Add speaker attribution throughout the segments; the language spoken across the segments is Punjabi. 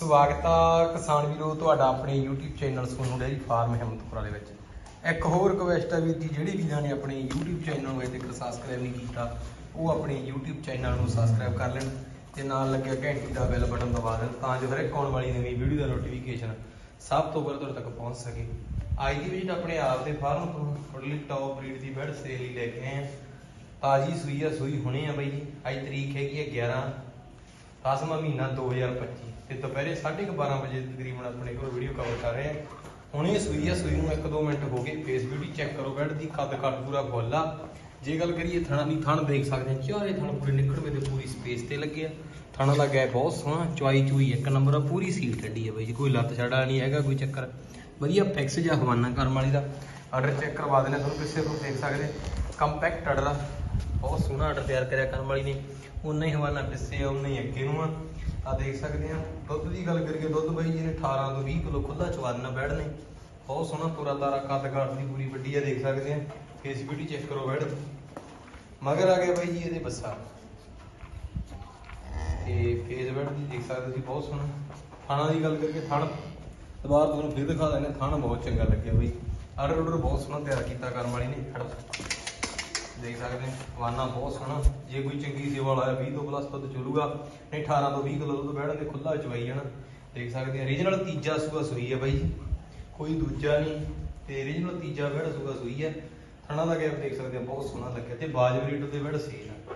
Speaker 1: ਸਵਾਗਤ ਆ ਕਿਸਾਨ ਵੀਰੋ, ਤੁਹਾਡਾ ਆਪਣੇ YouTube channel Sonu dairy farm Himmatpura ਦੇ ਵਿੱਚ। ਇੱਕ ਹੋਰ ਰਿਕਵੈਸਟ ਆ ਵੀਰ ਜੀ, ਜਿਹੜੀ ਵੀਰਾਂ ਨੇ ਆਪਣੇ YouTube ਚੈਨਲ ਨੂੰ ਅਜੇ ਤੱਕ ਸਬਸਕ੍ਰਾਈਬ ਨਹੀਂ ਕੀਤਾ, ਉਹ ਆਪਣੇ YouTube ਚੈਨਲ ਨੂੰ ਸਬਸਕ੍ਰਾਈਬ ਕਰ ਲੈਣ ਤੇ ਨਾਲ ਲੱਗਿਆ ਘੰਟੀ ਦਾ ਬੈਲ ਬਟਨ ਦਬਾ ਦੇਣ, ਤਾਂ ਜੋ ਹਰ ਇੱਕ ਆਉਣ ਵਾਲੀ ਨਵੀਂ ਵੀਡੀਓ ਦਾ ਨੋਟੀਫਿਕੇਸ਼ਨ ਸਭ ਤੋਂ ਪਹਿਲਾਂ ਤੁਹਾਡੇ ਤੱਕ ਪਹੁੰਚ ਸਕੇ। ਅੱਜ ਦੀ ਵੀਡੀਓ ਆਪਣੇ ਆਪ ਦੇ ਫਾਰਮ ਤੋਂ ਥੋੜੀ ਟੌਪ ਬਰੀਡ ਦੀ ਬੈਡ ਸੇਲ ਹੀ ਲੈ ਕੇ ਆਏ ਆ ਤਾਜੀ ਸੂਈ ਆ, ਸੂਈ ਹੋਣੀ ਆ ਬਾਈ ਜੀ, ਅੱਜ ਤਰੀਕ ਹੈਗੀ ਹੈ 11 ਦਸਵਾਂ ਮਹੀਨਾ 2025 ਤੇ ਦੁਪਹਿਰੇ 12:30 ਵਜੇ ਤਕਰੀਬਨ ਆਪਣੇ ਕੋਲ ਵੀਡੀਓ ਕਵਰ ਕਰ ਰਹੇ ਹਾਂ ਹੁਣੇ ਸੂਈ ਆ, ਸੂਈ ਨੂੰ 1-2 ਮਿੰਟ ਹੋ ਗਏ ਫੇਸ ਬਿਊਟੀ ਚੈੱਕ ਕਰੋ ਬੈਡ ਦੀ ਕੱਦ ਕੱਟ ਪੂਰਾ ਫੁੱਲ ਆ। ਜੇ ਗੱਲ ਕਰੀਏ ਥਣਾ ਦੀ, ਥਣ ਦੇਖ ਸਕਦੇ ਹਾਂ ਚਾਰੇ ਥਣ ਪੂਰੇ ਨਿਕੜਵੇਂ ਤੇ ਪੂਰੀ ਸਪੇਸ ਤੇ ਲੱਗੇ ਆ। ਥਣਾ ਦਾ ਗੈਪ ਬਹੁਤ ਸੋਹਣਾ, ਚੁਆਈ ਚੂਈ ਇੱਕ ਨੰਬਰ ਆ, ਪੂਰੀ ਸੀਲ ਠੰਡੀ ਆ ਬਾਈ ਜੀ, ਕੋਈ ਲੱਤ ਛੜਾ ਨਹੀਂ ਹੈਗਾ, ਕੋਈ ਚੱਕਰ। ਵਧੀਆ ਫਿਕਸ ਜਾਂ ਹਵਾਨਾ ਕਰਮ ਵਾਲੀ ਦਾ। ਆਰਡਰ ਚੈੱਕ ਕਰਵਾ ਦੇਣਾ ਤੁਹਾਨੂੰ ਕਿਸੇ ਤੋਂ ਦੇਖ ਸਕਦੇ ਕੰਪੈਕਟ ਆਰਡਰ ਆ। ਬਹੁਤ ਸੋਹਣਾ ਆਰਡਰ ਤਿਆਰ ਕਰਿਆ ਕਰਨ ਵਾਲੀ ਨੇ। ਉਨਾ ਹੀ ਹਵਾਨਾ ਪਿੱਛੇ ਆ ਉਨਾ ਹੀ ਅੱਗੇ ਨੂੰ ਆ। ਆ ਦੇਖ ਸਕਦੇ ਆ, ਦੁੱਧ ਦੀ ਗੱਲ ਕਰੀਏ, ਦੁੱਧ ਬਾਈ ਜੀ ਨੇ 18 ਤੋਂ 20 ਕਿਲੋ ਖੁੱਲਾ ਚਵਾਨਾ ਬੈੜ ਨੇ। ਬਹੁਤ ਸੋਹਣਾ ਪੂਰਾ ਤਾਰਾ ਕੱਦ ਕਾਟ ਦੀ ਪੂਰੀ ਵੱਡੀ ਆ, ਦੇਖ ਸਕਦੇ ਆ। ਫੇਸ ਬਿਊਟੀ ਚੈੱਕ ਕਰੋ ਬੈੜ ਮਗਰ ਆ ਗਿਆ ਬਾਈ ਜੀ ਇਹਦੇ ਬੱਸਾ। ਤੇ ਫੇਸ ਬੈਡ ਦੀ ਦੇਖ ਸਕਦੇ ਤੁਸੀਂ ਬਹੁਤ ਸੋਹਣਾ। ਥਾਣਾ ਦੀ ਗੱਲ ਕਰੀਏ, ਥਣ ਦੁਬਾਰਾ ਤੁਹਾਨੂੰ ਫਿਰ ਦਿਖਾ ਦਿੰਦੇ ਥਾਣਾ ਬਹੁਤ ਚੰਗਾ ਲੱਗਿਆ ਬਾਈ। ਆਰਡਰ ਆਰਡਰ ਬਹੁਤ ਸੋਹਣਾ ਤਿਆਰ ਕੀਤਾ ਕਰਨ ਵਾਲੀ ਨੇ ਫੜ ਦੇਖ ਸਕਦੇ ਹੋ ਵਾਨਾ ਬਹੁਤ ਸੋਹਣਾ। ਜੇ ਕੋਈ ਚੰਗੀ ਸੇਵਾ ਵਾਲਾ 20 ਤੋਂ ਪਲੱਸ ਦੁੱਧ ਚੋਲੂਗਾ, ਨਹੀਂ 18 ਤੋਂ 20 ਕਿਲੋ ਦੁੱਧ ਬੈਠਣ ਦੇ ਖੁੱਲਾ ਚਵਾਈ ਜਾਣਾ। ਦੇਖ ਸਕਦੇ ਆ ਰੀਜਨਲ ਤੀਜਾ ਸੂਆ ਸੂਈ ਹੈ ਬਾਈ। ਕੋਈ ਦੂਜਾ ਨਹੀਂ, ਤੇ ਰੀਜਨਲ ਤੀਜਾ ਬੈੜ ਸੂਆ ਸੂਈ ਹੈ। ਥਣਾ ਦਾ ਗੈਪ ਦੇਖ ਸਕਦੇ ਆ ਬਹੁਤ ਸੋਹਣਾ ਲੱਗਿਆ। ਤੇ ਬਾਜਬ ਰੇਟ ਤੇ ਬੈੜ ਸੇਲ ਆ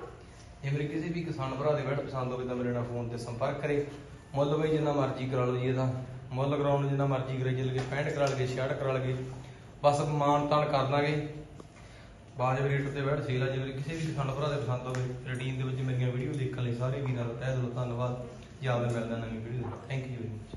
Speaker 1: ਜੇ ਮੇਰੇ ਕਿਸੇ ਵੀ ਕਿਸਾਨ ਭਰਾ ਦੇ ਬੈਠ ਪਸੰਦ ਹੋਵੇ ਤਾਂ ਮੇਰੇ ਨਾਲ ਫੋਨ ਤੇ ਸੰਪਰਕ ਕਰੇ। ਮੁੱਲ ਬਈ ਜਿੰਨਾ ਮਰਜ਼ੀ ਕਰਾ ਲਓ ਜੀ ਇਹਦਾ। ਮੁੱਲ ਕਰਾਉਣ ਨੂੰ ਜਿੰਨਾ ਮਰਜ਼ੀ ਕਰੇ ਚੱਲ ਕੇ 65 ਕਰਾ ਲਗੇ 66 ਕਰਾ ਲਗੇ ਬਸ ਮਾਨ ਤਾਨ ਕਰ ਲਾਂਗੇ। ਬਾਜਬ ਰੇਟ ਤੇ ਬੈਠ ਸੇਲ ਆ, ਜੇ ਮੇਰੇ ਕਿਸੇ ਵੀ ਕਿਸਾਨ ਭਰਾ ਦੇ ਪਸੰਦ ਹੋਵੇ ਰੂਟੀਨ ਦੇ ਵਿੱਚ ਮੇਰੀਆਂ ਵੀਡੀਓ ਦੇਖਣ ਲਈ ਸਾਰੇ ਵੀਰਾਂ ਦਾ ਤਹਿ ਦਿਲੋਂ ਧੰਨਵਾਦ। ਜਾਂ ਮਿਲਦਾ ਨਵੀਂ video thank you very much